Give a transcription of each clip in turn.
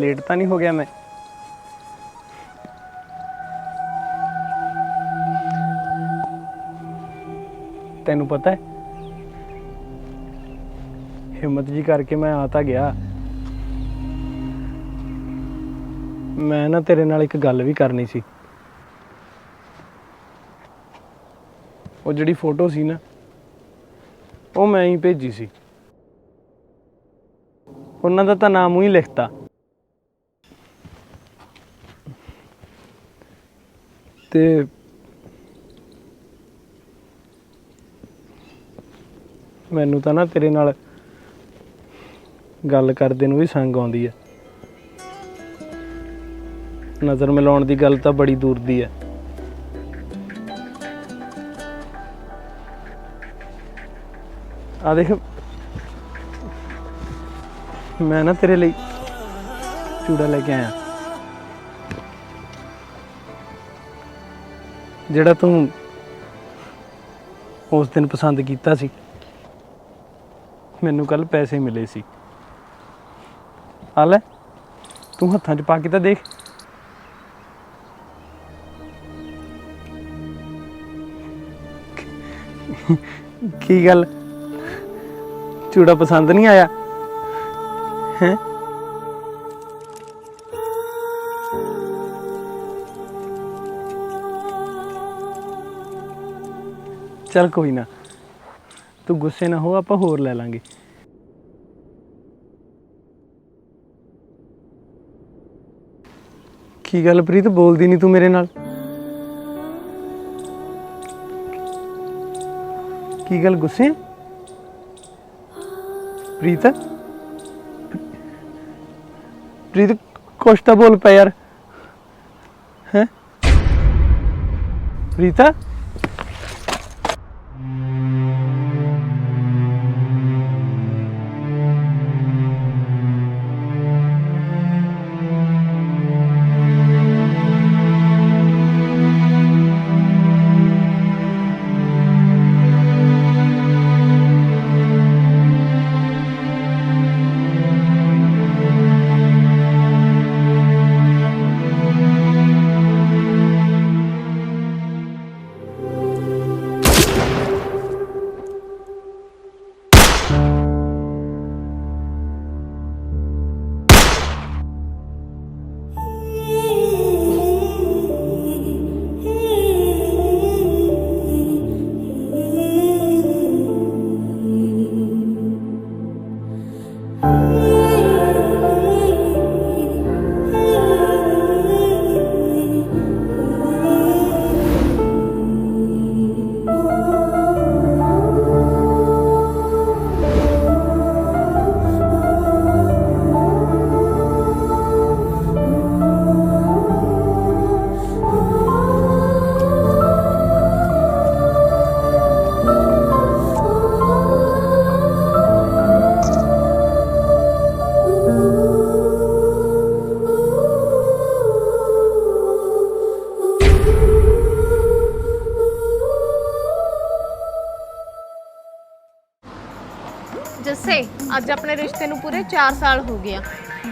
Late ਤਾਂ ਨਹੀਂ ਹੋ ਗਿਆ ਮੈਂ। ਤੈਨੂੰ ਪਤਾ ਹੈ, ਹਿੰਮਤ ਜੀ ਕਰਕੇ ਮੈਂ ਆ ਤਾਂ ਗਿਆ। ਮੈਂ ਨਾ ਤੇਰੇ ਨਾਲ ਇੱਕ ਗੱਲ ਵੀ ਕਰਨੀ ਸੀ। ਉਹ ਜਿਹੜੀ ਫੋਟੋ ਸੀ ਨਾ, ਉਹ ਮੈਂ ਹੀ ਭੇਜੀ ਸੀ। ਉਹਨਾਂ ਦਾ ਤਾਂ ਨਾਮ ਹੀ ਲਿਖਤਾ। ਤੇ ਮੈਨੂੰ ਤਾਂ ਨਾ ਤੇਰੇ ਨਾਲ ਗੱਲ ਕਰਦੇ ਨੂੰ ਵੀ ਸੰਗ ਆਉਂਦੀ ਹੈ ਨਜ਼ਰ ਮਿਲਾਉਣ ਦੀ ਗੱਲ ਤਾਂ ਬੜੀ ਦੂਰ ਦੀ ਹੈ ਆ ਦੇਖ, ਮੈਂ ਨਾ ਤੇਰੇ ਲਈ ਚੂੜਾ ਲੈ ਕੇ ਆਇਆ। ਜਿਹੜਾ ਤੂੰ ਉਸ ਦਿਨ ਪਸੰਦ ਕੀਤਾ ਸੀ, ਮੈਨੂੰ ਕੱਲ ਪੈਸੇ ਮਿਲੇ ਸੀ। ਆ ਲੈ, ਤੂੰ ਹੱਥਾਂ 'ਚ ਪਾ ਕੇ ਤਾਂ ਦੇਖ। ਕੀ ਗੱਲ? ਚੂੜਾ ਪਸੰਦ ਨਹੀਂ ਆਇਆ? ਹੈ? ਚੱਲ ਕੋਈ ਨਾ। ਤੂੰ ਗੁੱਸੇ ਨਾ ਹੋ, ਆਪਾਂ ਹੋਰ ਲੈ ਲਾਂਗੇ। ਕੀ ਗੱਲ ਪ੍ਰੀਤ, ਬੋਲਦੀ ਨਹੀਂ ਤੂੰ ਮੇਰੇ ਨਾਲ? ਕੀ ਗੱਲ ਗੁੱਸੇ? ਹੈ? ਪ੍ਰੀਤ? ਪ੍ਰੀਤ, ਕੁਛ ਤਾਂ ਬੋਲ ਪਿਆ ਯਾਰ। ਹੈ? ਪ੍ਰੀਤਾ? 4 ਸਾਲ ਹੋ ਗਏ ਆ।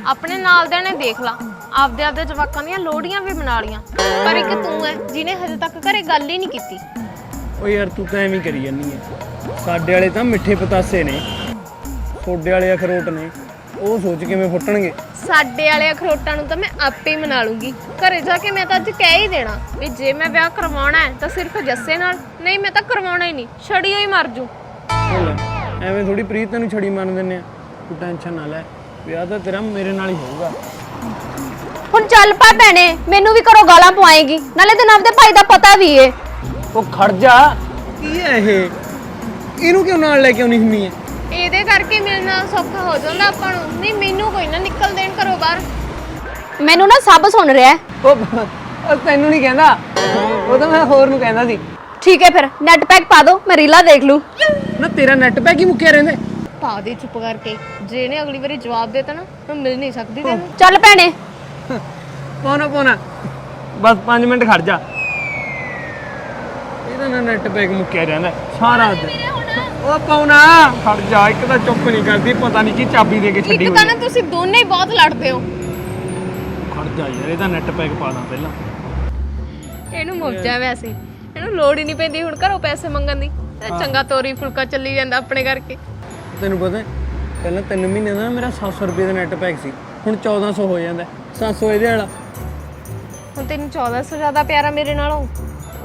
ਆਪਣੇ ਨਾਲ ਦੇ ਨੇ ਦੇਖ ਲਾ ਆਪਦੇ ਆਪਦੇ ਜਵਾਕਾਂ ਦੀਆਂ ਲੋੜੀਆਂ ਵੀ ਮਨਾ ਲੀਆਂ ਪਰ ਇੱਕ ਤੂੰ ਐ ਜਿਹਨੇ ਹਜੇ ਤੱਕ ਘਰੇ ਗੱਲ ਹੀ ਨਹੀਂ ਕੀਤੀ। ਓ ਯਾਰ ਤੂੰ ਤਾਂ ਐਵੇਂ ਕਰੀ ਜਾਨੀ ਐ। ਸਾਡੇ ਵਾਲੇ ਤਾਂ ਮਿੱਠੇ ਪਤਾਸੇ ਨੇ। ਛੋਡੇ ਵਾਲੇ ਅਖਰੋਟ ਨੇ। ਉਹ ਸੋਚ ਕਿਵੇਂ ਫੁੱਟਣਗੇ? ਸਾਡੇ ਵਾਲੇ ਅਖਰੋਟਾਂ ਨੂੰ ਤਾਂ ਮੈਂ ਆਪੇ ਹੀ ਮਨਾ ਲੂੰਗੀ। ਘਰੇ ਜਾ ਕੇ ਮੈਂ ਤਾਂ ਅੱਜ ਕਹਿ ਹੀ ਦੇਣਾ ਵੀ ਜੇ ਮੈਂ ਵਿਆਹ ਕਰਵਾਉਣਾ ਹੈ ਤਾਂ ਸਿਰਫ ਜੱਸੇ ਨਾਲ। ਨਹੀਂ ਮੈਂ ਤਾਂ ਕਰਵਾਉਣਾ ਹੀ ਨਹੀਂ ਛੜੀ ਹੋਈ ਮਰ ਜੂ। ਐਵੇਂ ਥੋੜੀ ਪ੍ਰੀਤ ਤੈਨੂੰ ਛੜੀ ਮੰਨ ਦਿੰਨੇ ਆ। ਤੂੰ ਟੈਨਸ਼ਨ ਨਾ ਲੈ ਵਿਆਹ ਤਾਂ ਤੇਰਾ ਮੇਰੇ ਨਾਲ ਹੀ ਹੋਊਗਾ। ਹੁਣ ਚੱਲ ਪਾ ਭੈਣੇ ਮੈਨੂੰ ਵੀ ਘਰੋਂ ਗਾਲਾਂ ਪਵਾਏਗੀ ਨਾਲੇ ਤੈਨੂੰ ਆਪਦੇ ਭਾਈ ਦਾ ਪਤਾ ਵੀ ਏ। ਉਹ ਖੜ ਜਾ। ਕੀ ਹੈ ਇਹ? ਇਹਨੂੰ ਕਿਉਂ ਨਾਲ ਲੈ ਕੇ ਆਉਣੀ ਹੁੰਨੀ ਹੈ ਇਹਦੇ ਕਰਕੇ ਮਿਲਣਾ ਸੌਖਾ ਹੋ ਜਾਂਦਾ ਆਪਾਂ ਨੂੰ। ਨਹੀਂ ਮੈਨੂੰ ਕੋਈ ਨਾ ਨਿਕਲ ਦੇਣ ਘਰੋਂ ਬਾਹਰ। ਮੈਨੂੰ ਨਾ ਸਭ ਸੁਣ ਰਿਹਾ ਹੈ। ਉਹ ਉਹ ਤੈਨੂੰ ਨਹੀਂ ਕਹਿੰਦਾ। ਉਹ ਤਾਂ ਮੈਂ ਹੋਰ ਨੂੰ ਕਹਿੰਦਾ ਸੀ। ਠੀਕ ਹੈ ਫਿਰ ਨੈਟ ਪੈਕ ਪਾ ਦੋ ਮੈਂ ਰੀਲਾ ਦੇਖ ਲੂ ਨਾ ਤੇਰਾ ਨੈਟ ਪੈਕ ਹੀ ਮੁੱਕਿਆ ਰਹਿੰਦਾ ਪਾ ਦੇ ਚੁੱਪ ਕਰਕੇ। ਜੇ ਇਹਨੇ ਅਗਲੀ ਵਾਰੀ ਜਵਾਬ ਦੇਤਾ ਨਾ ਮੈਂ ਮਿਲ ਨਹੀਂ ਸਕਦੀ ਤੈਨੂੰ। ਚੱਲ ਭੈਣੇ। ਪੌਣਾ ਪੌਣਾ। ਬਸ 5 ਮਿੰਟ ਖੜ ਜਾ। ਇਹਦਾ ਨਾ ਨੈਟ ਪੈਕ ਮੁੱਕਿਆ ਰਹਿੰਦਾ ਸਾਰਾ ਦਿਨ। ਉਹ ਪੌਣਾ ਖੜ ਜਾ ਇੱਕ ਤਾਂ ਚੁੱਪ ਨਹੀਂ ਕਰਦੀ ਪਤਾ ਨਹੀਂ ਕੀ ਚਾਬੀ ਦੇ ਕੇ ਛੱਡੀ ਇੱਕ ਹੋਈ ਤਾਂ ਨਾ ਤੁਸੀਂ ਦੋਨੇ ਹੀ ਬਹੁਤ ਲੜਦੇ ਹੋ। ਜਾ ਯਾਰ ਇਹਦਾ ਨੈਟ ਪੈਕ ਪਾ ਦਾਂ ਪਹਿਲਾਂ। ਇਹਨੂੰ ਮੁੱਜਾ ਵੈਸੇ। ਇਹਨੂੰ ਲੋੜ ਹੀ ਨਹੀਂ ਪੈਂਦੀ ਹੁਣ ਘਰੋਂ ਪੈਸੇ ਮੰਗਣ ਦੀ। ਇਹ ਚੰਗਾ ਤੋਰੀ ਫੁਲਕਾ ਚੱਲੀ ਜਾਂਦਾ ਆਪਣੇ ਕਰਕੇ। ਤੈਨੂੰ ਪਤਾ ਹੈ, ਪਹਿਲਾਂ 3 ਮਹੀਨੇ ਦਾ ਨਾ ਮੇਰਾ 700 ਰੁਪਏ ਦਾ ਨੈਟ ਪੈਕ ਸੀ ਹੁਣ 1400 ਹੋ ਜਾਂਦਾ 700 ਇਹਦੇ ਵਾਲਾ। ਹੁਣ ਤੈਨੂੰ 1400 ਜ਼ਿਆਦਾ ਪਿਆਰਾ ਮੇਰੇ ਨਾਲੋਂ?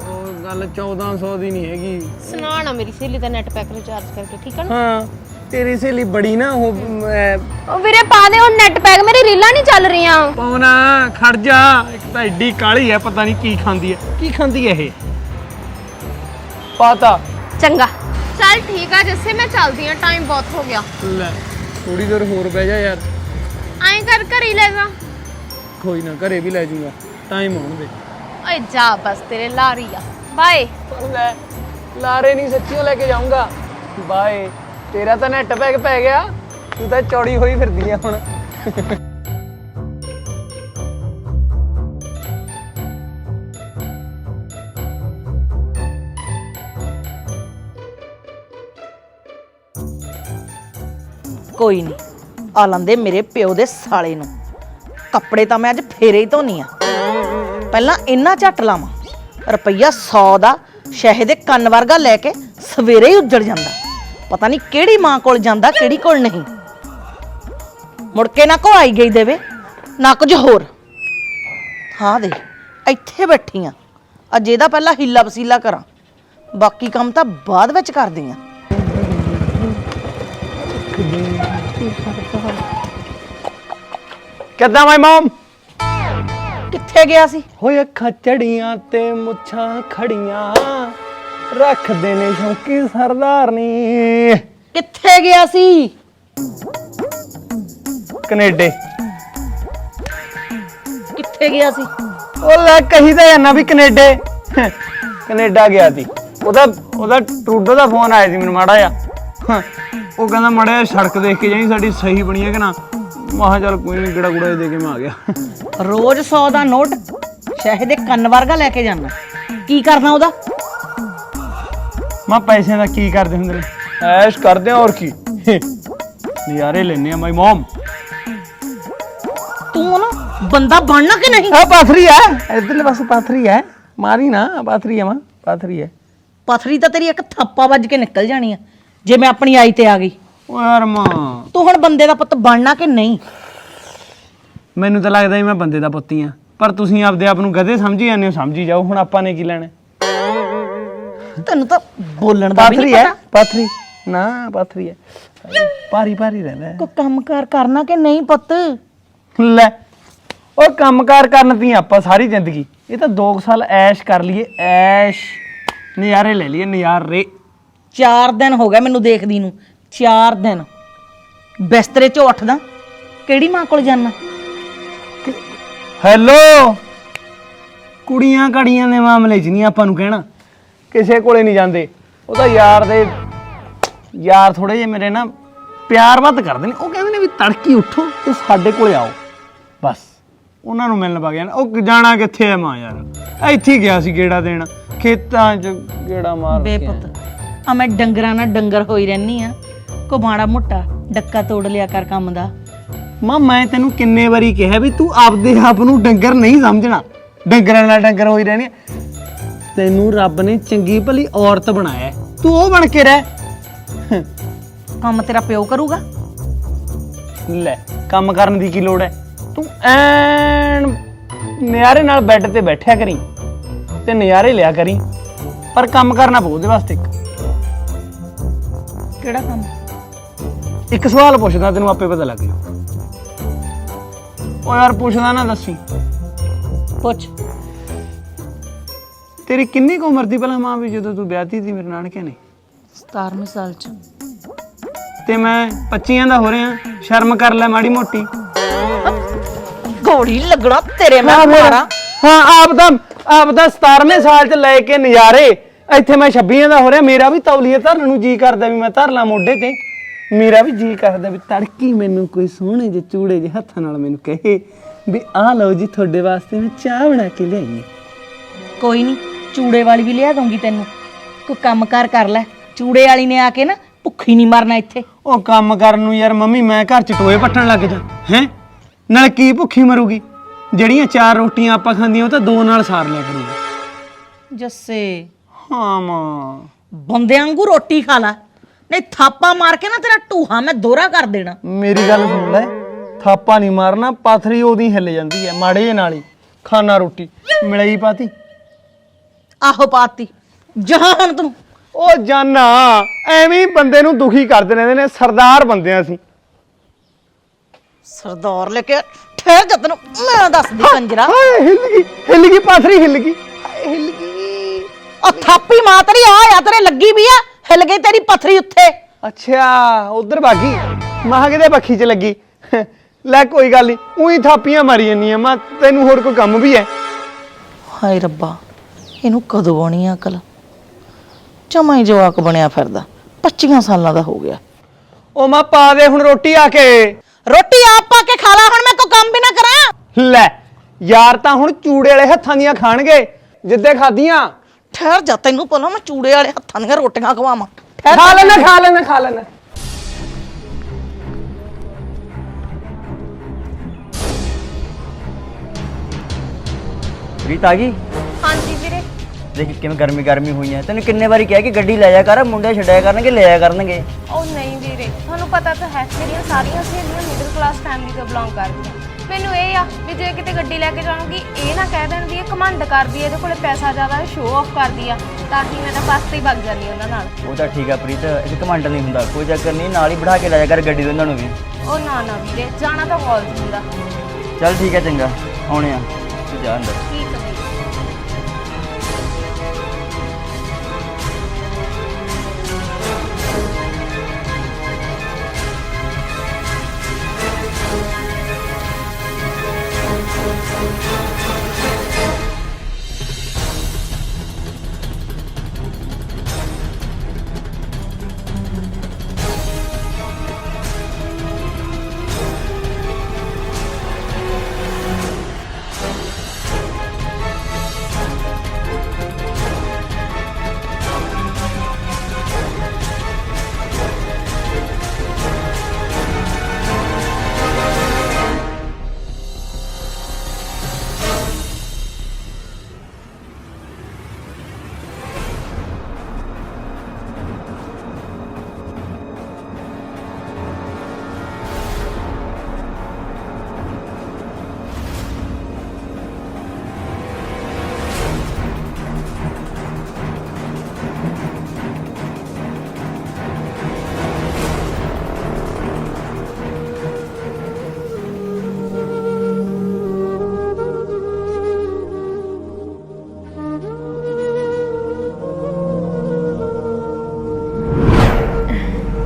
ਉਹ ਗੱਲ 1400 ਦੀ ਨਹੀਂ ਹੈਗੀ। ਸੁਣਾ ਨਾ ਮੇਰੀ ਸਹੇਲੀ ਦਾ ਨੈਟ ਪੈਕ ਰਿਚਾਰਜ ਕਰਕੇ ਠੀਕ ਹੈ ਨਾ? ਹਾਂ ਤੇਰੀ ਸਹੇਲੀ ਬੜੀ ਨਾ ਉਹ ਉਹ ਵੀਰੇ ਪਾ ਦੇ ਹੁਣ ਨੈਟ ਪੈਕ ਮੇਰੀ ਰੀਲਾਂ ਨਹੀਂ ਚੱਲ ਰਹੀਆਂ। ਪਵਨਾ ਖੜ ਜਾ ਇੱਕ ਤਾਂ ਐਡੀ ਕਾਲੀ ਹੈ ਪਤਾ ਨਹੀਂ ਕੀ ਖਾਂਦੀ ਹੈ। ਕੀ ਖਾਂਦੀ ਹੈ ਇਹ? ਪਾਤਾ। ਚੰਗਾ। ਚੱਲ ਠੀਕ ਆ ਜੱਸੇ ਮੈਂ ਚੱਲਦੀ ਆ ਟਾਈਮ ਬਹੁਤ ਹੋ ਗਿਆ। ਲੈ ਥੋੜੀ ਦੇਰ ਹੋਰ ਬਹਿ ਜਾ ਯਾਰ। ਐਂ ਕਰ ਘਰ ਹੀ ਲੈ ਜਾ। ਕੋਈ ਨਾ ਘਰੇ ਵੀ ਲੈ ਜਾਊਗਾ ਟਾਈਮ ਆਉਣ ਦੇ। ਓਏ ਜਾ ਬਸ ਤੇਰੇ ਲਾਰੀ ਆ। ਬਾਏ ਲੈ ਲਾਰੇ ਨਹੀਂ ਸੱਚੀਓ ਲੈ ਕੇ ਜਾਊਂਗਾ। ਬਾਏ ਤੇਰਾ ਤਾਂ ਨੈਟ ਪੈਕ ਪੈ ਗਿਆ। ਤੂੰ ਤਾਂ ਚੌੜੀ ਹੋਈ ਫਿਰਦੀ ਆ ਹੁਣ। ਕੋਈ ਨਹੀਂ ਆ ਲੰਦੇ ਮੇਰੇ ਪਿਓ ਦੇ ਸਾਲੇ ਨੂੰ। ਕੱਪੜੇ ਤਾਂ ਮੈਂ ਅੱਜ ਫੇਰੇ ਹੀ ਧੋਨੀ ਆ। ਪਹਿਲਾਂ ਇੰਨਾ ਝੱਟ ਲਾਵਾਂ, ਰੁਪਈਆ 100 ਦਾ ਸ਼ਹਿਦ ਦੇ ਕੰਨ ਵਰਗਾ ਲੈ ਕੇ ਸਵੇਰੇ ਹੀ ਉੱਜੜ ਜਾਂਦਾ। ਪਤਾ ਨਹੀਂ ਕਿਹੜੀ ਮਾਂ ਕੋਲ ਜਾਂਦਾ, ਕਿਹੜੀ ਕੋਲ ਨਹੀਂ। ਮੁੜ ਕੇ ਨਾ ਕੋ ਆਈ ਗਈ ਦੇਵੇ, ਨਾ ਕੁਝ ਹੋਰ। ਹਾਂ ਦੇ ਇੱਥੇ ਬੈਠੀ ਆ। ਅੱਜ ਇਹਦਾ ਪਹਿਲਾਂ ਹਿੱਲਾ ਵਸੀਲਾ ਕਰਾਂ। ਬਾਕੀ ਕੰਮ ਤਾਂ ਬਾਅਦ ਵਿੱਚ ਕਰਦੀ ਆ। ਕਿੱਦਾਂ ਮਾਈ ਮਮ? ਕਿੱਥੇ ਗਿਆ ਸੀ? ਹੋਏ ਅੱਖਾਂ ਚੜੀਆਂ ਤੇ ਮੁੱਛਾਂ ਖੜੀਆਂ। ਰੱਖਦੇ ਨੇ ਸ਼ੌਂਕੀ ਸਰਦਾਰਨੀ। ਕਿੱਥੇ ਗਿਆ ਸੀ? ਕੈਨੇਡੇ। ਕਿੱਥੇ ਗਿਆ ਸੀ? ਉਹ ਲੈ ਕਹੀ ਤਾਂ ਜਾਨਾ ਵੀ ਕੈਨੇਡੇ। ਕੈਨੇਡਾ ਗਿਆ ਸੀ। ਉਹਦਾ ਉਹਦਾ ਟਰੂਡੋ ਦਾ ਫੋਨ ਆਇਆ ਸੀ ਮੈਨੂੰ ਮਾੜਾ ਜਿਹਾ। ਹਾਂ, ਉਹ ਕਹਿੰਦਾ ਮਾੜਾ ਜਿਹਾ ਸੜਕ ਦੇਖ ਕੇ ਜਾਈ ਸਾਡੀ ਸਹੀ ਬਣੀ ਹੈ ਕਿ ਨਾ। ਮਾਹ ਚੱਲ ਕੋਈ ਨਹੀਂ ਗੜਾ ਗੁੜਾ ਦੇ ਕੇ ਮੈਂ ਆ ਗਿਆ। ਰੋਜ਼ 100 ਦਾ ਨੋਟ ਸ਼ਹਿਦ ਦੇ ਕੰਨ ਵਰਗਾ ਲੈ ਕੇ ਜਾਣਾ ਕੀ ਕਰਨਾ ਉਹਦਾ? ਮੈਂ ਪੈਸਿਆਂ ਦਾ ਕੀ ਕਰਦੇ ਹੁੰਦੇ ਨੇ? ਐਸ਼ ਕਰਦੇ ਆ ਔਰ ਕੀ? ਨਜ਼ਾਰੇ ਲੈਨੇ ਆ ਮਾਈ ਮਮ। ਤੂੰ ਨਾ ਬੰਦਾ ਬਣਨਾ ਕਿ ਨਹੀਂ? ਆ ਪਾਥਰੀ ਹੈ ਇਧਰਲੇ ਪਾਸੇ ਪਾਥਰੀ ਹੈ ਮਾਰੀ ਨਾ ਪਾਥਰੀ ਹੈ ਮਾਂ ਪਾਥਰੀ ਹੈ ਪਥਰੀ ਤਾਂ ਤੇਰੀ ਇੱਕ ਥੱਪਾ ਵੱਜ ਕੇ ਨਿਕਲ ਜਾਣੀ ਆ। ਜੇ ਮੈਂ ਆਪਣੀ ਆਈ ਤੇ ਆ ਗਈ। ਓ ਯਾਰ ਮਾਂ। ਤੂੰ ਹੁਣ ਬੰਦੇ ਦਾ ਪੁੱਤ ਬਣਨਾ ਕਿ ਨਹੀਂ? ਮੈਨੂੰ ਤਾਂ ਲੱਗਦਾ ਵੀ ਮੈਂ ਬੰਦੇ ਦਾ ਪੁੱਤੀ ਆ। ਪਰ ਤੁਸੀਂ ਆਪਦੇ ਆਪ ਨੂੰ ਗਧੇ ਸਮਝੀ ਜਾਂਦੇ ਹੋ ਸਮਝੀ ਜਾਓ। ਹੁਣ ਆਪਾਂ ਨੇ ਕੀ ਲੈਣਾ? ਤੈਨੂੰ ਤਾਂ ਬੋਲਣ ਦਾ ਵੀ ਪਾਥਰੀ ਨਹੀਂ ਹੈ ਪਤਾ। ਪਾਥਰੀ। ਨਾ ਪਾਥਰੀ ਹੈ। ਭਾਰੀ ਭਾਰੀ ਰਹਿੰਦਾ ਹੈ। ਕੋਈ ਕੰਮਕਾਰ ਕਰਨਾ ਕਿ ਨਹੀਂ ਪੁੱਤ? ਲੈ ਉਹ ਕੰਮਕਾਰ ਕਰਨ ਦੀ ਆਪਾਂ ਸਾਰੀ ਜ਼ਿੰਦਗੀ। ਇਹ ਤਾਂ 2 ਸਾਲ ਐਸ਼ ਕਰ ਲਈਏ। ਐਸ਼। ਨਜ਼ਾਰੇ ਲੈ ਲਈਏ ਨਜ਼ਾਰੇ 4 ਦਿਨ ਹੋ ਗਏ ਮੈਨੂੰ ਦੇਖਦੀ ਨੂੰ 4 ਦਿਨ। ਬਿਸਤਰੇ 'ਚੋਂ ਉੱਠਦਾ ਕਿਹੜੀ ਮਾਂ ਕੋਲ ਜਾਣਾ ਹੈਲੋ ਕੁੜੀਆਂ ਕੜੀਆਂ ਦੇ ਮਾਮਲੇ 'ਚ ਨਹੀਂ ਆਪਾਂ ਨੂੰ ਕਹਿਣਾ। ਕਿਸੇ ਕੋਲੇ ਨਹੀਂ ਜਾਂਦੇ। ਉਹ ਤਾਂ ਯਾਰ ਦੇ ਯਾਰ ਥੋੜੇ ਜਿਹੇ ਮੇਰੇ ਨਾ ਪਿਆਰ ਵੱਧ ਕਰਦੇ ਨੇ। ਉਹ ਕਹਿੰਦੇ ਨੇ ਵੀ ਤੜਕੀ ਉੱਠੋ ਤੇ ਸਾਡੇ ਕੋਲੇ ਆਓ। ਬਸ ਉਹਨਾਂ ਨੂੰ ਮਿਲਣ ਵਗ ਜਾਣਾ। ਉਹ ਜਾਣਾ ਕਿੱਥੇ ਹੈ ਮਾਂ ਯਾਰ? ਇੱਥੇ ਹੀ ਗਿਆ ਸੀ ਗੇੜਾ ਦੇਣ। ਖੇਤਾਂ 'ਚ ਗੇੜਾ ਮਾਰ ਕੇ। ਬੇਪੁੱਤ। ਆ ਮੈਂ ਡੰਗਰਾਂ ਨਾਲ ਡੰਗਰ ਹੋਈ ਰਹਿਨੀ ਆ। ਕੋ ਮਾੜਾ ਮੋਟਾ ਡੱਕਾ ਤੋੜ ਲਿਆ ਕਰ ਕੰਮ ਦਾ। ਮਾਂ ਮੈਂ ਤੈਨੂੰ ਕਿੰਨੇ ਵਾਰੀ ਕਿਹਾ ਵੀ ਤੂੰ ਆਪਦੇ ਆਪ ਨੂੰ ਡੰਗਰ ਨਹੀਂ ਸਮਝਣਾ। ਡੰਗਰਾਂ ਨਾਲ ਡੰਗਰ ਹੋਈ ਰਹਿਣੀ ਆ। ਤੈਨੂੰ ਰੱਬ ਨੇ ਚੰਗੀ ਭਲੀ ਔਰਤ ਬਣਾਇਆ। ਤੂੰ ਉਹ ਬਣ ਕੇ ਰਹਿ। ਕੰਮ ਤੇਰਾ ਪਿਓ ਕਰੂਗਾ? ਲੈ ਕੰਮ ਕਰਨ ਦੀ ਕੀ ਲੋੜ ਹੈ ਤੂੰ ਐਨ ਨਿਆਰੇ ਨਾਲ ਬੈੱਡ ਤੇ ਬੈਠਿਆ ਕਰੀ ਤੇ ਨਜ਼ਾਰੇ ਲਿਆ ਕਰੀ। ਪਰ ਕੰਮ ਕਰਨਾ ਪਊ ਉਹਦੇ ਵਾਸਤੇ ਕਿਹੜਾ ਕੰਮ? ਇੱਕ ਸਵਾਲ ਪੁੱਛਦਾ ਤੈਨੂੰ ਆਪੇ ਪਤਾ ਲੱਗ ਜਾਊ। ਓ ਯਾਰ ਪੁੱਛਦਾ ਨਾ ਦੱਸੀ। ਪੁੱਛ। ਤੇਰੀ ਕਿੰਨੀ ਕੁ ਉਮਰ ਦੀ? ਭਲਾ ਮਾਂ ਵੀ ਜਦੋਂ ਤੂੰ ਵਿਆਹਤੀ ਸੀ ਮੇਰੇ ਨਾਨਕੇ ਨੇ। 17ਵੇਂ ਸਾਲ ਚ। ਤੇ ਮੈਂ 25 ਦਾ ਹੋ ਰਿਹਾ ਸ਼ਰਮ ਕਰ ਲੈ ਮਾੜੀ ਮੋਟੀ। ਗੋਲੀ ਲੱਗਣਾ ਤੇਰੇ ਮੈਂ ਮਾਰਾ। ਹਾਂ ਆਪ ਦਾ ਆਪ ਦਾ 17ਵੇਂ ਸਾਲ ਚ ਲੈ ਕੇ ਨਜ਼ਾਰੇ। ਇੱਥੇ ਮੈਂ 26 ਦਾ ਹੋ ਰਿਹਾ ਮੇਰਾ ਵੀ ਤੌਲੀਏ ਧਰਨ ਨੂੰ ਜੀ ਕਰਦਾ ਵੀ ਮੈਂ ਧਰ ਲਾਂ ਮੋਢੇ ਤੇ। ਮੇਰਾ ਵੀ ਜੀ ਕਰਦਾ ਵੀ ਤੜਕੀ ਮੈਨੂੰ ਕੋਈ ਸੋਹਣੇ ਜਿਹੇ ਚੂੜੇ ਜਿਹੇ ਹੱਥਾਂ ਨਾਲ ਮੈਨੂੰ ਕਹੇ ਵੀ ਆਹ ਲਓ ਜੀ ਤੁਹਾਡੇ ਵਾਸਤੇ ਮੈਂ ਚਾਹ ਬਣਾ ਕੇ ਲਿਆਈ ਹੈ। ਕੋਈ ਨਹੀਂ ਚੂੜੇ ਵਾਲੀ ਵੀ ਲਿਆ ਦਊਂਗੀ ਤੈਨੂੰ। ਕੋਈ ਕੰਮਕਾਰ ਕਰ ਲੈ ਚੂੜੇ ਵਾਲੀ ਨੇ ਆ ਕੇ ਨਾ ਭੁੱਖੀ ਨਹੀਂ ਮਰਨਾ ਇੱਥੇ। ਉਹ ਕੰਮ ਕਰਨ ਨੂੰ ਯਾਰ ਮੰਮੀ ਮੈਂ ਘਰ ਚ ਟੋਏ ਪੱਟਣ ਲੱਗ ਜਾ ਹੈ? ਨਾਲ ਕੀ ਭੁੱਖੀ ਮਰੂਗੀ? ਜਿਹੜੀਆਂ ਚਾਰ ਰੋਟੀਆਂ ਆਪਾਂ ਖਾਂਦੀਆਂ ਉਹ ਤਾਂ ਦੋ ਨਾਲ ਸਾਰ ਲਿਆ ਕਰੂਗਾ। ਜੱਸੇ। ਹਾਂ। ਮਾਂ ਬੰਦਿਆਂ ਵਾਂਗੂ ਰੋਟੀ ਖਾ ਲੈ। ਨਹੀਂ ਥਾਪਾ ਮਾਰ ਕੇ ਨਾ ਤੇਰਾ ਢੂਹਾ ਮੈਂ ਦੋਹਰਾ ਕਰ ਦੇਣਾ। ਮੇਰੀ ਗੱਲ ਸੁਣ ਲੈ। ਥਾਪਾ ਨਹੀਂ ਮਾਰਨਾ ਪਾਥਰੀ ਉਹਦੀ ਹਿੱਲ ਜਾਂਦੀ ਹੈ ਮਾੜੇ ਜਿਹੇ ਨਾਲ ਹੀ। ਖਾਣਾ ਰੋਟੀ ਮਿਲਈ ਪਾਤੀ? ਆਹੋ ਪਾਤੀ। ਜਹਾਂ ਹੁਣ ਤੂੰ। ਉਹ ਜਾਨਾ ਐਵੇਂ ਹੀ ਬੰਦੇ ਨੂੰ ਦੁਖੀ ਕਰਦੇ ਰਹਿੰਦੇ ਨੇ ਸਰਦਾਰ ਬੰਦੇ ਆ ਅਸੀਂ। ਸਰਦਾਰ ਲੈ ਕੇ ਠਹਿਰ ਜਾ ਤੈਨੂੰ ਮੈਂ ਦੱਸਦੀ ਕੰਜਰਾ। ਹਾਏ ਹਿੱਲ ਗਈ ਹਿੱਲ ਗਈ ਪਾਥਰੀ ਹਿੱਲ ਗਈ। ਹਾਏ, ਹਿੱਲ ਗਈ ਆ ਥਾਪੀ ਮਾਂ ਤੇਰੀ ਆ ਆ ਤੇਰੇ ਲੱਗੀ ਵੀ ਆ ਹਿੱਲ ਗਈ ਤੇਰੀ ਪਥਰੀ ਉੱਥੇ। ਅੱਛਾ ਉਧਰ ਭਾਗੀ ਮਾਹ ਕਿਤੇ ਬੱਖੀ 'ਚ ਲੱਗੀ। ਲੈ ਕੋਈ ਗੱਲ ਨਹੀਂ ਉਹੀ ਥਾਪੀਆਂ ਮਾਰੀ ਜਾਂਦੀਆਂ ਮੈਂ ਤੈਨੂੰ ਹੋਰ ਕੋਈ ਕੰਮ ਵੀ ਹੈ? ਹਾਏ ਰੱਬਾ ਇਹਨੂੰ ਕਦੋਂ ਆਣੀ ਆ ਅਕਲ? ਜਮਾਂ ਹੀ ਜਵਾਕ ਬਣਿਆ ਫਿਰਦਾ 25 ਸਾਲਾਂ ਦਾ ਹੋ ਗਿਆ। ਉਹ ਮਾਂ ਪਾ ਦੇ ਹੁਣ ਰੋਟੀ ਆ ਕੇ। ਰੋਟੀ ਆਪ ਪਾ ਕੇ ਖਾ ਲਾ ਹੁਣ ਮੈਂ ਕੋਈ ਕੰਮ ਵੀ ਨਾ ਕਰਾਂ। ਲੈ ਯਾਰ ਤਾਂ ਹੁਣ ਚੂੜੇ ਵਾਲੇ ਹੱਥਾਂ ਦੀਆਂ ਖਾਣਗੇ ਜਿੱਦੇ ਖਾਦੀਆਂ ਠਹਿਰ ਜਾ ਤੈਨੂੰ ਪਹਿਲਾਂ ਮੈਂ ਚੂੜੇ ਵਾਲੇ ਹੱਥਾਂ ਦੀਆਂ ਰੋਟੀਆਂ ਖਵਾਵਾਂ। ਠਹਿਰ ਖਾ। ਲੈਣਾ ਖਾ ਲੈਣਾ ਖਾ ਲੈਣਾ। ਰੀਤ ਆ ਗਈ ਹਾਂਜੀ ਵੀਰੇ। ਦੇਖ ਕਿਵੇਂ ਗਰਮੀ ਗਰਮੀ ਹੋਈ ਹੈ ਤੈਨੂੰ ਕਿੰਨੇ ਵਾਰੀ ਕਿਹਾ ਕਿ ਗੱਡੀ ਲੈ ਜਾ ਕਰ ਮੁੰਡੇ ਛੱਡਿਆ ਕਰਨਗੇ ਲੈ ਜਾ ਕਰਨਗੇ। ਉਹ ਨਹੀਂ ਵੀਰੇ ਤੁਹਾਨੂੰ ਪਤਾ ਤਾਂ ਹੈ ਮੇਰੀਆਂ ਸਾਰੀਆਂ ਸਹੇਲੀਆਂ ਮਿਡਲ ਕਲਾਸ ਫੈਮਿਲੀ ਤੋਂ ਬਿਲੋਂਗ ਕਰਦੀਆਂ ਮੈਨੂੰ ਇਹ ਆ ਵੀ ਜੇ ਕਿਤੇ ਗੱਡੀ ਲੈ ਕੇ ਜਾਵਾਂਗੀ ਇਹ ਨਾ ਕਹਿ ਦੇਣ ਵੀ ਇਹ ਘਮੰਡ ਕਰਦੀ ਹੈ ਇਹਦੇ ਕੋਲੇ ਪੈਸਾ ਜ਼ਿਆਦਾ ਹੈ ਸ਼ੋਅ ਆਫ ਕਰਦੀ ਆ ਤਾਂ ਕਿ ਮੈਂ ਤਾਂ ਬੱਸ ਤੇ ਹੀ ਵਗ ਜਾਂਦੀ ਉਹਨਾਂ ਨਾਲ। ਉਹ ਤਾਂ ਠੀਕ ਆ ਪ੍ਰੀਤ ਇਹ ਕਮਾਂਡ ਨਹੀਂ ਹੁੰਦਾ ਕੋਈ ਚੱਕਰ ਨਹੀਂ ਨਾਲ ਹੀ ਬਿਠਾ ਕੇ ਲੈ ਜਾ ਕਰ ਗੱਡੀ ਉਹਨਾਂ ਨੂੰ ਵੀ। ਉਹ ਨਾ ਨਾ ਵੀਰੇ ਜਾਣਾ ਤਾਂ ਕਾਲਜ ਹੁੰਦਾ। ਚੱਲ ਠੀਕ ਹੈ ਚੰਗਾ ਆਉਣੇ ਆ। ਤੂੰ ਜਾ ਅੰਦਰ। ਠੀਕ ਹੈ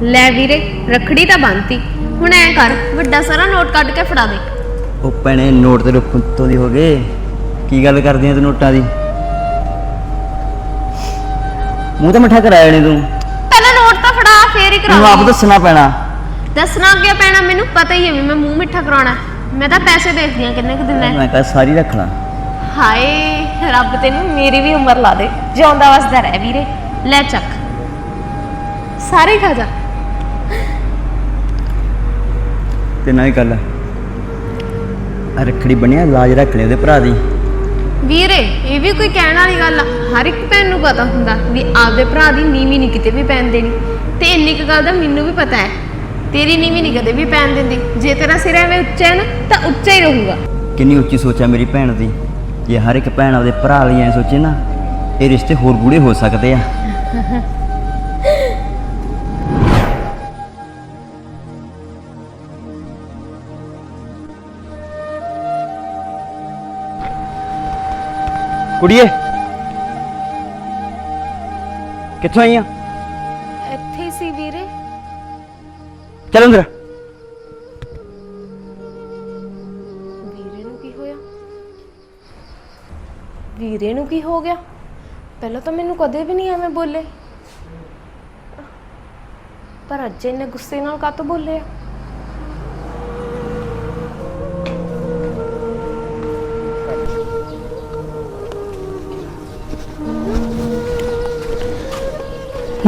ਲੈ ਵੀਰੇ ਰਖੜੀ ਤਾਂ ਬੰਨਤੀ। ਹੁਣ ਐ ਕਰ ਵੱਡਾ ਸਾਰਾ ਨੋਟ ਕੱਢ ਕੇ ਫੜਾ ਦੇ। ਉਹ ਭੈਣੇ ਨੋਟ ਤੇਰੇ ਪੁੱਤੋਂ ਦੀ ਹੋ ਗਏ। ਕੀ ਗੱਲ ਕਰਦੀ ਆ ਤੂੰ ਨੋਟਾਂ ਦੀ? ਮੂੰਹ ਤਾਂ ਮਿੱਠਾ ਕਰਾਇਆ ਨਹੀਂ ਤੂੰ। ਪਹਿਲਾਂ ਨੋਟ ਤਾਂ ਫੜਾ ਫੇਰ ਹੀ ਮੈਨੂੰ ਆਪ ਕਰਾਉਂਗੀ। ਦੱਸਣਾ ਪੈਣਾ। ਦੱਸਣਾ ਅੱਗੇ ਪੈਣਾ ਮੈਨੂੰ ਪਤਾ ਹੀ ਹੈ ਵੀ ਮੈਂ ਮੂੰਹ ਮਿੱਠਾ ਕਰਾਉਣਾ। ਮੈਂ ਤਾਂ ਪੈਸੇ ਦੇਖਦੀ ਆ ਕਿੰਨੇ ਕੁ ਦਿਨ ਹੈ। ਮੈਂ ਕਹਾਂ ਸਾਰੀ ਰੱਖ ਲਾ। ਹਾਏ ਰੱਬ ਤੈਨੂੰ ਮੇਰੀ ਵੀ ਉਮਰ ਲਾ ਦੇ। ਜਿਉਂਦਾ ਵਸਦਾ ਰਹਿ ਵੀਰੇ। ਲੈ ਚੱਕ। ਸਾਰੇ ਖਾ ਜਾ। ਤੇ ਨਾ ਹੀ ਗੱਲ ਆ। ਰੱਖੜੀ ਬਣਿਆ ਲਾਜ ਰੱਖ ਲਿਆ ਉਹਦੇ ਭਰਾ ਦੀ। ਵੀਰੇ ਇਹ ਵੀ ਕੋਈ ਕਹਿਣ ਵਾਲੀ ਗੱਲ ਆ। ਹਰ ਇੱਕ ਭੈਣ ਨੂੰ ਪਤਾ ਹੁੰਦਾ ਵੀ ਆਪਦੇ ਭਰਾ ਦੀ ਨੀਵੀਂ ਨਹੀਂ ਕਿਤੇ ਵੀ ਪੈਣ ਦੇਣੀ। ਤੇ ਇੰਨੀ ਕੁ ਗੱਲ ਦਾ ਮੈਨੂੰ ਵੀ ਪਤਾ ਹੈ। ਤੇਰੀ ਨੀਵੀਂ ਨਹੀਂ ਕਦੇ ਵੀ ਪੈਣ ਦਿੰਦੀ। ਜੇ ਤੇਰਾ ਸਿਰ ਐਵੇਂ ਉੱਚਾ ਹੈ ਨਾ ਤਾਂ ਉੱਚਾ ਹੀ ਰਹੂਗਾ। ਕਿੰਨੀ ਉੱਚੀ ਸੋਚ ਆ ਮੇਰੀ ਭੈਣ ਦੀ। ਜੇ ਹਰ ਇੱਕ ਭੈਣ ਆਪਦੇ ਭਰਾ ਲਈ ਐ ਸੋਚੇ ਨਾ ਇਹ ਰਿਸ਼ਤੇ ਹੋਰ ਗੂੜੇ ਹੋ ਸਕਦੇ ਆ। ਕੁੜੀਏ। ਕਿੱਥੋਂ ਆਈ ਆ? ਇੱਥੇ ਹੀ ਸੀ ਵੀਰੇ। ਚੱਲ ਅੰਦਰ। ਵੀਰੇ ਨੂੰ ਕੀ ਹੋਇਆ? ਵੀਰੇ ਨੂੰ ਕੀ ਹੋ ਗਿਆ? ਪਹਿਲਾਂ ਤਾਂ ਮੈਨੂੰ ਕਦੇ ਵੀ ਨਹੀਂ ਐਵੇਂ ਬੋਲੇ। ਪਰ ਅੱਜ ਇੰਨੇ ਗੁੱਸੇ ਨਾਲ ਕਾਤੋਂ ਬੋਲੇ ਆ?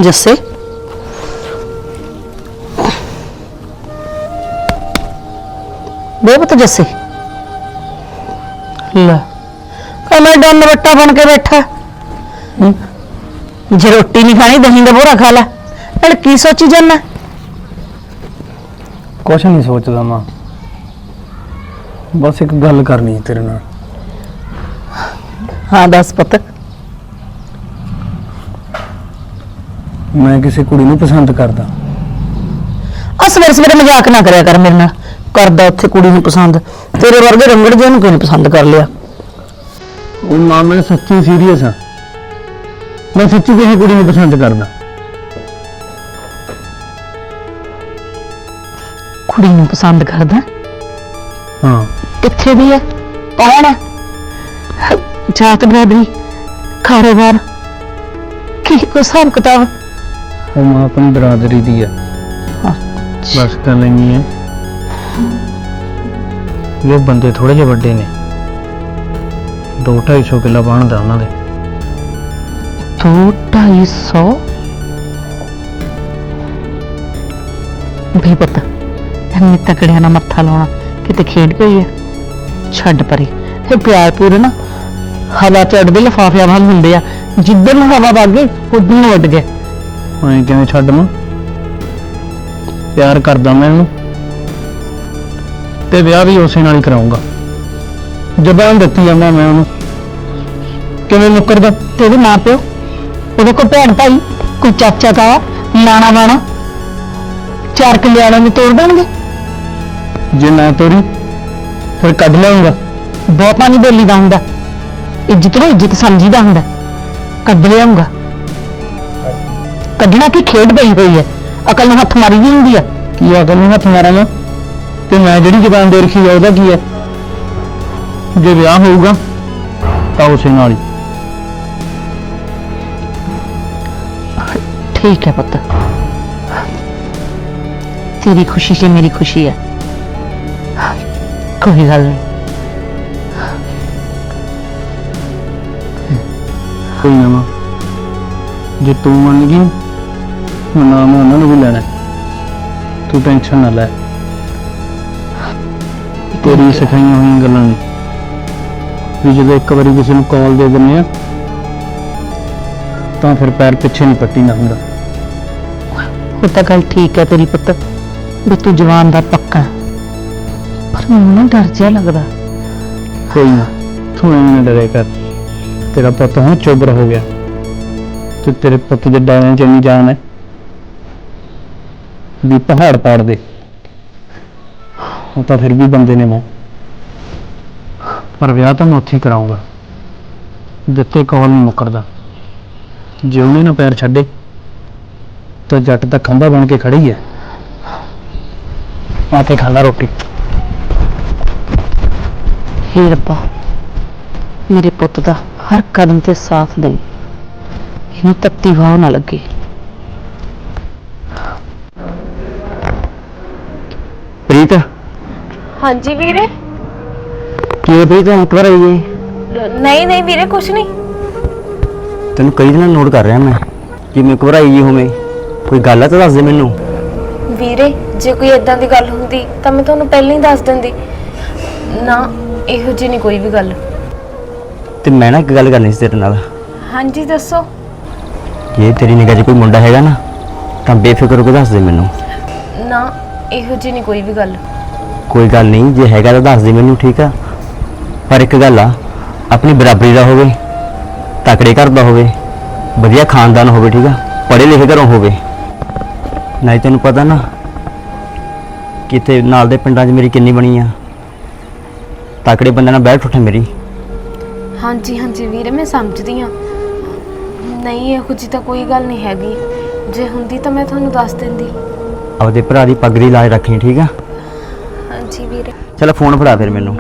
ਜੱਸੇ। ਬੇਬਤ ਜੱਸੇ। ਲੈ ਕਹਿੰਦਾ ਡੰਨ ਬੱਟਾ ਬਣ ਕੇ ਬੈਠਾ। ਹੂੰ। ਜੇ ਰੋਟੀ ਨਹੀਂ ਖਾਣੀ ਦਹੀਂ ਦਾ ਬੋਰਾ ਖਾ ਲੈ। ਨਾਲ ਕੀ ਸੋਚੀ ਜਾਂਦਾ? ਕੁਛ ਨਹੀਂ ਸੋਚਦਾ ਮਾਂ। ਬਸ ਇੱਕ ਗੱਲ ਕਰਨੀ ਤੇਰੇ ਨਾਲ। ਹਾਂ ਦੱਸ ਪੁੱਤ। ਮੈਂ ਕਿਸੇ ਕੁੜੀ ਨੂੰ ਪਸੰਦ ਕਰਦਾ ਆ ਸਵੇਰੇ ਸਵੇਰੇ ਮਜ਼ਾਕ ਨਾ ਕਰਿਆ ਕਰ ਮੇਰੇ ਨਾਲ ਕਰਦਾ ਉੱਥੇ ਕੁੜੀ ਨੂੰ ਪਸੰਦ ਤੇਰੇ ਵਰਗੇ ਰੰਗੜ ਜਿਹੇ ਨੂੰ ਕਿਉਂ ਪਸੰਦ ਕਰ ਲਿਆ ਉਹ ਮਾਂ ਮੈਂ ਸੱਚੀ ਸੀਰੀਅਸ ਹਾਂ ਮੈਂ ਸੱਚੀ ਕਿਸੇ ਕੁੜੀ ਨੂੰ ਪਸੰਦ ਕਰਦਾ ਕੁੜੀ ਨੂੰ ਪਸੰਦ ਕਰਦਾ ਹਾਂ ਕਿੱਥੇ ਦੀ ਹੈ ਕੌਣ ਹੈ ਜਾਤ ਬਰਾਦਰੀ ਕਾਰੋਬਾਰ ਕੀ ਕੋ ਹਿਸਾਬ ਕਿਤਾਬ ਉਹ ਮਾਂ ਆਪਣੀ ਬਰਾਦਰੀ ਦੀ ਹੈ ਬਸ ਗੱਲ ਨਹੀਂ ਹੈ ਉਹ ਬੰਦੇ ਥੋੜੇ ਜਿਹੇ ਵੱਡੇ ਨੇ। 2-250 ਕਿੱਲਾ ਬਣਦਾ ਉਹਨਾਂ ਦੇ। ਦੋ ਢਾਈ ਸੌ? ਵੀ ਪਤਾ ਐਵੇਂ ਤਕੜਿਆਂ ਨਾਲ ਮੱਥਾ ਲਾਉਣਾ ਕਿਤੇ ਖੇਡ ਪਈ ਹੈ ਛੱਡ ਪਰੇ ਇਹ ਪਿਆਰ ਪੂਰ ਨਾ। ਹਵਾ ਚੜਦੇ ਲਫਾਫਿਆਂ ਵਾਲ ਹੁੰਦੇ ਆ। ਨੂੰ ਹਵਾ ਵਗ ਗਈ ਨੂੰ ਉੱਡ ਗਏ ਐਂ ਕਿਵੇਂ ਛੱਡ ਮਾਂ ਪਿਆਰ ਕਰਦਾ ਮੈਂ ਇਹਨੂੰ। ਤੇ ਵਿਆਹ ਵੀ ਉਸੇ ਨਾਲ ਹੀ ਕਰਾਉਂਗਾ। ਜ਼ਬਾਨ ਦਿੱਤੀ ਜਾਂਦਾ ਮੈਂ ਉਹਨੂੰ। ਕਿਵੇਂ ਮੁੱਕਰਦਾ? ਤੇ ਉਹਦੇ ਮਾਂ ਪਿਓ? ਉਹਦੇ ਕੋਲ ਭੈਣ ਭਾਈ? ਕੋਈ ਚਾਚਾ ਦਾ ਨਾਣਾ ਵਾਣਾ ਚਾਰ ਕਲਿਆਣਾਂ ਨੂੰ ਤੋੜ ਦੇਣਗੇ? ਜੇ ਨਾ ਤੋਰੀ, ਫਿਰ ਕੱਢ ਲਿਆਉਂਗਾ ਬਹੁਤਾਂ ਨਹੀਂ ਬੋਲੀਦਾ ਹੁੰਦਾ। ਇੱਜ਼ਤ ਨੂੰ ਇੱਜ਼ਤ ਸਮਝੀਦਾ ਹੁੰਦਾ। ਕੱਢ ਲਿਆਉਂਗਾ ਕੱਢਣਾ ਕੀ ਖੇਡ ਪਈ ਹੋਈ ਹੈ ਅਕਲ ਨੂੰ ਹੱਥ ਮਾਰੀ ਦੀ ਹੁੰਦੀ ਆ ਕੀ ਅਕਲ ਨੂੰ ਹੱਥ ਮਾਰਾਂਗਾ ਤੇ ਮੈਂ ਜਿਹੜੀ ਜ਼ਬਾਨ ਦੇ ਰੱਖੀ ਆ ਉਹਦਾ ਕੀ ਹੈ ਜੇ ਵਿਆਹ ਹੋਊਗਾ ਤਾਂ ਉਸੇ ਨਾਲ ਹੀ ਠੀਕ ਹੈ ਪੁੱਤ ਤੇਰੀ ਖੁਸ਼ੀ 'ਚ ਮੇਰੀ ਖੁਸ਼ੀ ਹੈ ਕੋਈ ਗੱਲ ਨਹੀਂ ਕੋਈ ਨਾ ਮਾਂ ਜੇ ਤੂੰ ਮੰਨ ਗਈ ਮੈਂ ਨਾਮ ਉਹਨਾਂ ਨੂੰ ਵੀ ਲੈਣਾ। ਹੈ। ਤੂੰ ਟੈਨਸ਼ਨ ਨਾ ਲੈ। ਤੇਰੀ ਸਿਖਾਈਆਂ ਹੋਈਆਂ ਗੱਲਾਂ ਨੇ। ਵੀ ਜਦੋਂ ਇੱਕ ਵਾਰੀ ਕਿਸੇ ਨੂੰ ਕਾਲ ਦੇ ਦਿੰਦੇ ਆ ਤਾਂ ਫਿਰ ਪੈਰ ਪਿੱਛੇ ਨਹੀਂ ਪੱਟੀ ਨਾ ਹੁੰਦਾ। ਉਹ ਤਾਂ ਗੱਲ ਠੀਕ ਹੈ ਤੇਰੀ ਪੁੱਤ ਵੀ ਤੂੰ ਜਵਾਨ ਦਾ ਪੱਕਾ ਹੈ। ਪਰ ਮੈਨੂੰ ਨਾ ਡਰ ਜਿਹਾ ਲੱਗਦਾ। ਕੋਈ ਨਾ ਤੂੰ ਐਵੇਂ ਨਾ ਡਰੇ ਕਰ। ਤੇਰਾ ਪੁੱਤ ਹੁਣ ਚੋਬਰ ਹੋ ਗਿਆ। ਤੇ ਤੇਰੇ ਪੁੱਤ ਦੇ ਡਾਇਆਂ ਚ ਇੰਨੀ ਜਾਨ ਹੈ ਵੀ ਪਹਾੜ ਪਾੜ ਦੇ। ਉਹ ਤਾਂ ਫਿਰ ਵੀ ਬੰਦੇ ਨੇ ਮੈਂ ਪਰ ਵਿਆਹ ਤਾਂ ਮੈਂ ਉੱਥੇ ਹੀ ਕਰਾਉਂਗਾ ਦਿੱਤੇ ਕੌਲ ਨਹੀਂ ਮੁੱਕਰਦਾ। ਜੇ ਉਹਨੇ ਨਾ ਪੈਰ ਛੱਡੇ, ਤਾਂ ਜੱਟ ਤਾਂ ਖੰਭਾ ਬਣ ਕੇ ਖੜੀ ਹੈ ਆ ਕੇ ਖਾ ਰੋਟੀ। ਹੇ ਰੱਬਾ, ਮੇਰੇ ਪੁੱਤ ਦਾ ਹਰ ਕਦਮ ਤੇ ਸਾਥ ਦੇ ਇਹਨੂੰ ਤੱਤੀ ਵਾਹ ਨਾ ਲੱਗੇ। ਪ੍ਰੀਤ? ਹਾਂਜੀ ਵੀਰੇ? ਕੀ ਪ੍ਰੀਤ? ਇੱਕ ਵਾਰ ਆਈਏ ਨਹੀਂ ਨਹੀਂ ਵੀਰੇ ਕੁਛ ਨਹੀਂ। ਤੈਨੂੰ ਕਈ ਦਿਨਾਂ ਨੋਟ ਕਰ ਰਿਹਾ ਮੈਂ ਕਿ ਮੈਂ ਵਾਰ ਆਈ ਹੋਵੇਂ। ਕੋਈ ਗੱਲ ਆ ਤਾਂ ਦੱਸ ਦੇ ਮੈਨੂੰ। ਵੀਰੇ ਜੇ ਕੋਈ ਇਦਾਂ ਦੀ ਗੱਲ ਹੁੰਦੀ ਤਾਂ ਮੈਂ ਤੁਹਾਨੂੰ ਪਹਿਲਾਂ ਹੀ ਦੱਸ ਦਿੰਦੀ। ਨਾ ਇਹੋ ਜਿਹੀ ਨਹੀਂ ਕੋਈ ਵੀ ਗੱਲ। ਤੇ ਮੈਂ ਨਾ ਇੱਕ ਗੱਲ ਕਰਨੀ ਸੀ ਤੇਰੇ ਨਾਲ। ਹਾਂਜੀ ਦੱਸੋ। ਜੇ ਤੇਰੀ ਨਿਗਾਹ 'ਚ ਕੋਈ ਮੁੰਡਾ ਹੈਗਾ ਨਾ ਤਾਂ ਬੇਫਿਕਰ ਹੋ ਕੇ ਦੱਸ ਦੇ ਮੈਨੂੰ। ਨਾ ਇਹੋ ਜਿਹੀ ਨਹੀਂ ਕੋਈ ਵੀ ਗੱਲ। ਕੋਈ ਗੱਲ ਨਹੀਂ ਜੇ ਹੈਗਾ ਤਾਂ ਦੱਸ ਦੇ ਮੈਨੂੰ ਠੀਕ ਆ? ਪਰ ਇੱਕ ਗੱਲ ਆ ਆਪਣੀ ਬਰਾਬਰੀ ਦਾ ਹੋਵੇ ਤਕੜੇ ਘਰ ਦਾ ਹੋਵੇ ਵਧੀਆ ਖਾਨਦਾਨ ਹੋਵੇ ਠੀਕ ਆ? ਪੜ੍ਹੇ ਲਿਖੇ ਘਰੋਂ ਹੋਵੇ। ਨਹੀਂ ਤੈਨੂੰ ਪਤਾ ਨਾ ਕਿਤੇ ਨਾਲ ਦੇ ਪਿੰਡਾਂ 'ਚ ਮੇਰੀ ਕਿੰਨੀ ਬਣੀ ਆ। ਤਕੜੇ ਬੰਦੇ ਨਾਲ ਬੈਠ ਉੱਠੇ ਮੇਰੀ। ਹਾਂਜੀ ਹਾਂਜੀ ਵੀਰੇ ਮੈਂ ਸਮਝਦੀ ਹਾਂ। ਨਹੀਂ ਇਹੋ ਜਿਹੀ ਤਾਂ ਕੋਈ ਗੱਲ ਨਹੀਂ ਹੈਗੀ। ਜੇ ਹੁੰਦੀ ਤਾਂ ਮੈਂ ਤੁਹਾਨੂੰ ਦੱਸ ਦਿੰਦੀ। ਆਪਦੇ ਭਰਾ ਦੀ ਪੱਗ ਦੀ ਲਾਜ ਰੱਖਣੀ ਠੀਕ ਆ? ਹਾਂਜੀ ਵੀਰੇ। ਚਲ ਫੋਨ ਫੜਾ ਫਿਰ ਮੈਨੂੰ।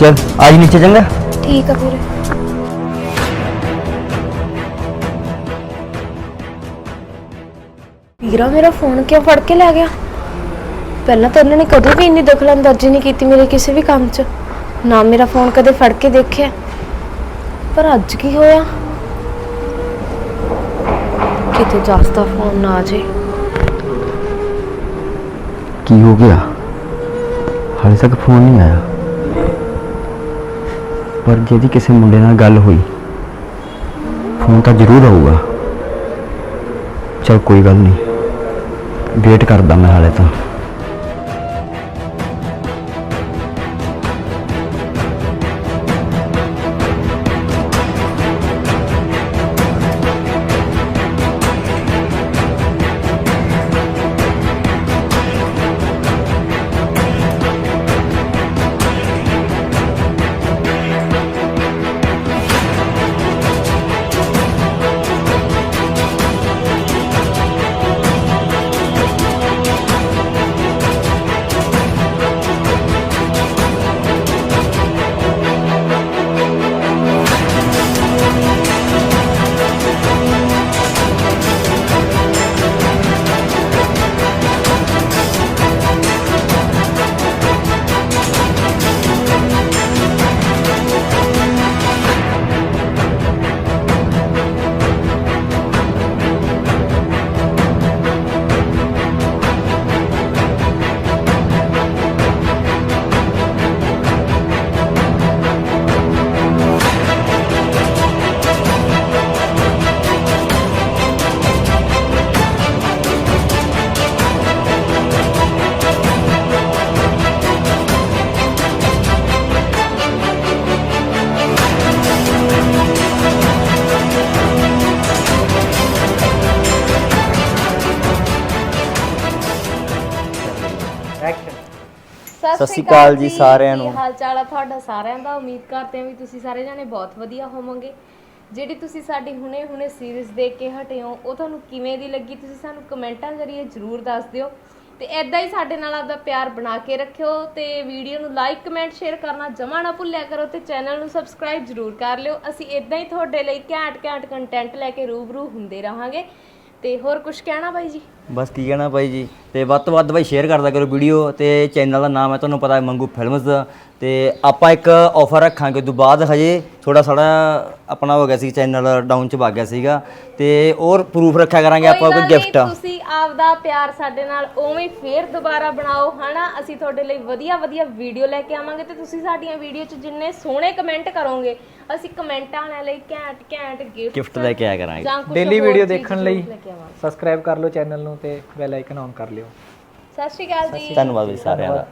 ਚਲ ਆਜ ਨੀਚੇ ਚੰਗਾ। ਠੀਕ ਆ ਵੀਰੇ। ਵੀਰਾ ਮੇਰਾ ਫੋਨ ਕਿਉਂ ਫੜ ਕੇ ਲੈ ਗਿਆ? ਪਹਿਲਾਂ ਤਾਂ ਉਹਨਾਂ ਨੇ ਕਦੇ ਵੀ ਇੰਨੀ ਦਖਲਅੰਦਾਜ਼ੀ ਨਹੀਂ ਕੀਤੀ ਮੇਰੇ ਕਿਸੇ ਵੀ ਕੰਮ 'ਚ। ਨਾ ਮੇਰਾ ਫੋਨ ਕਦੇ ਫੜ ਕੇ ਦੇਖਿਆ। ਪਰ ਅੱਜ ਕੀ ਹੋਇਆ? ਕਿਤੇ ਜਸ ਫੋਨ ਨਾ ਆ ਜੇ ਕੀ ਹੋ ਗਿਆ? ਹਾਲੇ ਤੱਕ ਫੋਨ ਨਹੀਂ ਆਇਆ। ਪਰ ਜਿਹਦੀ ਕਿਸੇ ਮੁੰਡੇ ਨਾਲ ਗੱਲ ਹੋਈ, ਫੋਨ ਤਾਂ ਜ਼ਰੂਰ ਆਊਗਾ। ਚਲ ਕੋਈ ਗੱਲ ਨਹੀਂ। ਵੇਟ ਕਰਦਾ ਮੈਂ ਹਾਲੇ ਤਾਂ। ਸਤਿ ਸ਼੍ਰੀ ਅਕਾਲ ਜੀ ਸਾਰਿਆਂ ਨੂੰ। ਕੀ ਹਾਲ ਚਾਲ ਆ ਤੁਹਾਡਾ? ਸਾਰਿਆਂ ਦਾ ਉਮੀਦ ਕਰਦੇ ਹਾਂ ਵੀ ਤੁਸੀਂ ਸਾਰੇ ਜਾਣੇ ਬਹੁਤ ਵਧੀਆ ਹੋਵੋਗੇ। ਜਿਹੜੀ ਤੁਸੀਂ ਸਾਡੀ ਹੁਣੇ ਹੁਣੇ ਸੀਰੀਜ਼ ਦੇਖ ਕੇ ਹਟੇ ਹੋ ਉਹ ਤੁਹਾਨੂੰ ਕਿਵੇਂ ਦੀ ਲੱਗੀ ਤੁਸੀਂ ਸਾਨੂੰ ਕਮੈਂਟਾਂ ਜ਼ਰੀਏ ਜਰੂਰ ਦੱਸ ਦਿਓ। ਤੇ ਐਦਾਂ ਹੀ ਸਾਡੇ ਨਾਲ ਆਪਦਾ ਪਿਆਰ ਬਣਾ ਕੇ ਰੱਖਿਓ ਤੇ ਵੀਡੀਓ ਨੂੰ ਲਾਈਕ ਕਮੈਂਟ ਸ਼ੇਅਰ ਕਰਨਾ ਜਮਾ ਨਾ ਭੁੱਲਿਆ ਕਰੋ ਤੇ ਚੈਨਲ ਨੂੰ ਸਬਸਕ੍ਰਾਈਬ ਜਰੂਰ ਕਰ ਲਿਓ। ਅਸੀਂ ਐਦਾਂ ਹੀ ਤੁਹਾਡੇ ਲਈ ਘੈਂਟ ਘੈਂਟ ਕੰਟੈਂਟ ਲੈ ਕੇ ਰੂਬਰੂ ਹੁੰਦੇ ਰਹਾਂਗੇ। ਤੇ ਹੋਰ ਕੁਝ ਕਹਿਣਾ ਬਾਈ ਜੀ? ਬਸ ਕੀ ਕਹਿਣਾ ਭਾਈ ਜੀ। ਤੇ ਵੱਧ ਤੋਂ ਵੱਧ ਭਾਈ ਸ਼ੇਅਰ ਕਰਦਾ ਕਰੋ ਵੀਡੀਓ ਤੇ ਚੈਨਲ ਦਾ ਨਾਮ ਹੈ ਤੁਹਾਨੂੰ ਪਤਾ ਹੈ ਮੰਗੂ ਫਿਲਮਸ ਤੇ ਆਪਾਂ ਇੱਕ ਆਫਰ ਰੱਖਾਂਗੇ ਤੋਂ ਬਾਅਦ ਹਜੇ ਥੋੜਾ ਸਾਡਾ ਆਪਣਾ ਹੋ ਗਿਆ ਸੀ ਚੈਨਲ ਡਾਊਨ ਚ ਵਗ ਗਿਆ ਸੀਗਾ। ਤੇ ਹੋਰ ਪ੍ਰੂਫ ਰੱਖਿਆ ਕਰਾਂਗੇ ਆਪਾਂ ਕੋਈ ਗਿਫਟ ਤੁਸੀਂ ਆਪਦਾ ਪਿਆਰ ਸਾਡੇ ਨਾਲ ਉਵੇਂ ਹੀ ਫੇਰ ਦੁਬਾਰਾ ਬਣਾਓ ਹਨਾ? ਅਸੀਂ ਤੁਹਾਡੇ ਲਈ ਵਧੀਆ ਵਧੀਆ ਵੀਡੀਓ ਲੈ ਕੇ ਆਵਾਂਗੇ ਤੇ ਤੁਸੀਂ ਸਾਡੀਆਂ ਵੀਡੀਓ 'ਚ ਜਿੰਨੇ ਸੋਹਣੇ ਕਮੈਂਟ ਕਰੋਗੇ ਅਸੀਂ ਕਮੈਂਟਾਂ ਲਈ ਘੈਂਟ ਘੈਂਟ ਗਿਫਟ ਲੈ ਕੇ ਆਇਆ ਕਰਾਂਗੇ। ਡੇਲੀ ਵੀਡੀਓ ਦੇਖਣ ਲਈ। ਸਬਸਕ੍ਰਾਈਬ ਕਰ ਲਓ ਚੈਨਲ ਨੂੰ ਤੇ ਬੈਲ ਆਈਕਨ ਔਨ ਕਰ ਲਿਓ। ਸਤਿ ਸ਼੍ਰੀ ਅਕਾਲ ਜੀ। ਧੰਨਵਾਦ ਜੀ ਸਾਰਿਆਂ ਦਾ।